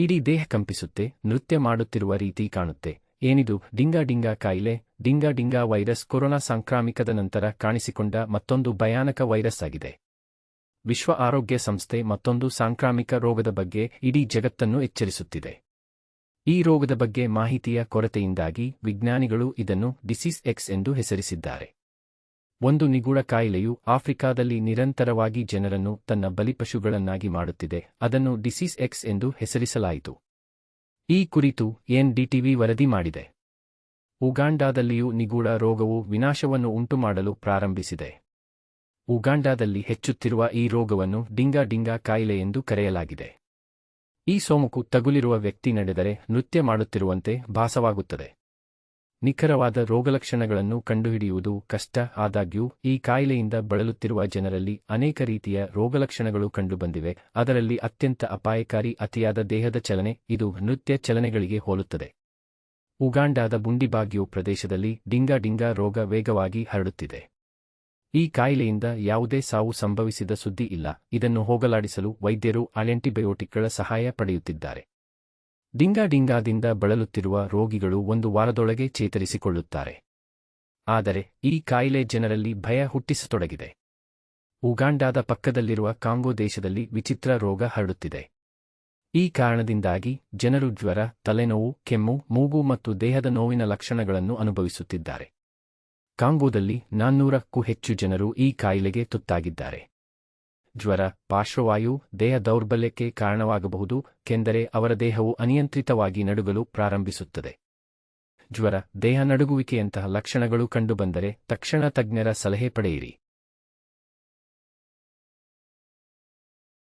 ಇಡೀ ದೇಹ ಕಂಪಿಸುತ್ತೆ, ನೃತ್ಯ ಮಾಡುತ್ತಿರುವ ರೀತಿ ಕಾಣುತ್ತೆ. ಏನಿದು? ಡಿಂಗಾ ಡಿಂಗಾ ಕಾಯಿಲೆ, ಡಿಂಗಾ ಡಿಂಗಾ ವೈರಸ್ ಕೊರೋನಾ ಸಾಂಕ್ರಾಮಿಕದ ನಂತರ ಕಾಣಿಸಿಕೊಂಡ ಮತ್ತೊಂದು ಭಯಾನಕ ವೈರಸ್ ಆಗಿದೆ. ವಿಶ್ವ ಆರೋಗ್ಯ ಸಂಸ್ಥೆ ಮತ್ತೊಂದು ಸಾಂಕ್ರಾಮಿಕ ರೋಗದ ಬಗ್ಗೆ ಇಡೀ ಜಗತ್ತನ್ನು ಎಚ್ಚರಿಸುತ್ತಿದೆ. ಈ ರೋಗದ ಬಗ್ಗೆ ಮಾಹಿತಿಯ ಕೊರತೆಯಿಂದಾಗಿ ವಿಜ್ಞಾನಿಗಳು ಇದನ್ನು ಡಿಸೀಸ್ ಎಕ್ಸ್ ಎಂದು ಹೆಸರಿಸಿದ್ದಾರೆ. ಒಂದು ನಿಗೂಢ ಕಾಯಿಲೆಯು ಆಫ್ರಿಕಾದಲ್ಲಿ ನಿರಂತರವಾಗಿ ಜನರನ್ನು ತನ್ನ ಬಲಿಪಶುಗಳನ್ನಾಗಿ ಮಾಡುತ್ತಿದೆ. ಅದನ್ನು ಡಿಸೀಸ್ ಎಕ್ಸ್ ಎಂದು ಹೆಸರಿಸಲಾಯಿತು. ಈ ಕುರಿತು ಎನ್ ಡಿಟಿವಿ ವರದಿ ಮಾಡಿದೆ. ಉಗಾಂಡಾದಲ್ಲಿಯೂ ನಿಗೂಢ ರೋಗವು ವಿನಾಶವನ್ನು ಉಂಟುಮಾಡಲು ಪ್ರಾರಂಭಿಸಿದೆ. ಉಗಾಂಡಾದಲ್ಲಿ ಹೆಚ್ಚುತ್ತಿರುವ ಈ ರೋಗವನ್ನು ಡಿಂಗಾ ಡಿಂಗಾ ಕಾಯಿಲೆ ಎಂದು ಕರೆಯಲಾಗಿದೆ. ಈ ಸೋಂಕು ತಗುಲಿರುವ ವ್ಯಕ್ತಿ ನಡೆದರೆ ನೃತ್ಯ ಮಾಡುತ್ತಿರುವಂತೆ ಭಾಸವಾಗುತ್ತದೆ. ನಿಖರವಾದ ರೋಗಲಕ್ಷಣಗಳನ್ನು ಕಂಡುಹಿಡಿಯುವುದು ಕಷ್ಟ. ಆದಾಗ್ಯೂ, ಈ ಕಾಯಿಲೆಯಿಂದ ಬಳಲುತ್ತಿರುವ ಜನರಲ್ಲಿ ಅನೇಕ ರೀತಿಯ ರೋಗಲಕ್ಷಣಗಳು ಕಂಡುಬಂದಿವೆ. ಅದರಲ್ಲಿ ಅತ್ಯಂತ ಅಪಾಯಕಾರಿ ಅತಿಯಾದ ದೇಹದ ಚಲನೆ, ಇದು ನೃತ್ಯ ಚಲನೆಗಳಿಗೆ ಹೋಲುತ್ತದೆ. ಉಗಾಂಡಾದ ಬುಂಡಿಬಾಗ್ಯೋ ಪ್ರದೇಶದಲ್ಲಿ ಡಿಂಗಾ ಡಿಂಗಾ ರೋಗ ವೇಗವಾಗಿ ಹರಡುತ್ತಿದೆ. ಈ ಕಾಯಿಲೆಯಿಂದ ಯಾವುದೇ ಸಾವು ಸಂಭವಿಸಿದ ಸುದ್ದಿ ಇಲ್ಲ. ಇದನ್ನು ಹೋಗಲಾಡಿಸಲು ವೈದ್ಯರು ಆಂಟಿಬಯೋಟಿಕ್ಗಳ ಸಹಾಯ ಪಡೆಯುತ್ತಿದ್ದಾರೆ. ಡಿಂಗಾ ಡಿಂಗಾದಿಂದ ಬಳಲುತ್ತಿರುವ ರೋಗಿಗಳು ಒಂದು ವಾರದೊಳಗೆ ಚೇತರಿಸಿಕೊಳ್ಳುತ್ತಾರೆ. ಆದರೆ, ಈ ಕಾಯಿಲೆ ಜನರಲ್ಲಿ ಭಯ ಹುಟ್ಟಿಸತೊಡಗಿದೆ. ಉಗಾಂಡಾದ ಪಕ್ಕದಲ್ಲಿರುವ ಕಾಂಗೋ ದೇಶದಲ್ಲಿ ವಿಚಿತ್ರ ರೋಗ ಹರಡುತ್ತಿದೆ. ಈ ಕಾರಣದಿಂದಾಗಿ ಜನರು ಜ್ವರ, ತಲೆನೋವು, ಕೆಮ್ಮು, ಮೂಗು ಮತ್ತು ದೇಹದ ನೋವಿನ ಲಕ್ಷಣಗಳನ್ನು ಅನುಭವಿಸುತ್ತಿದ್ದಾರೆ. ಕಾಂಗೋದಲ್ಲಿ ನಾನ್ನೂರಕ್ಕೂ ಹೆಚ್ಚು ಜನರು ಈ ಕಾಯಿಲೆಗೆ ತುತ್ತಾಗಿದ್ದಾರೆ. ಜ್ವರ, ಪಾರ್ಶ್ವವಾಯು, ದೇಹ ದೌರ್ಬಲ್ಯಕ್ಕೆ ಕಾರಣವಾಗಬಹುದು, ಕೆಂದರೆ ಅವರ ದೇಹವು ಅನಿಯಂತ್ರಿತವಾಗಿ ನಡುಗಲು ಪ್ರಾರಂಭಿಸುತ್ತದೆ. ಜ್ವರ, ದೇಹ ನಡುಗುವಿಕೆಯಂತಹ ಲಕ್ಷಣಗಳು ಕಂಡುಬಂದರೆ ತಕ್ಷಣ ತಜ್ಞರ ಸಲಹೆ ಪಡೆಯಿರಿ.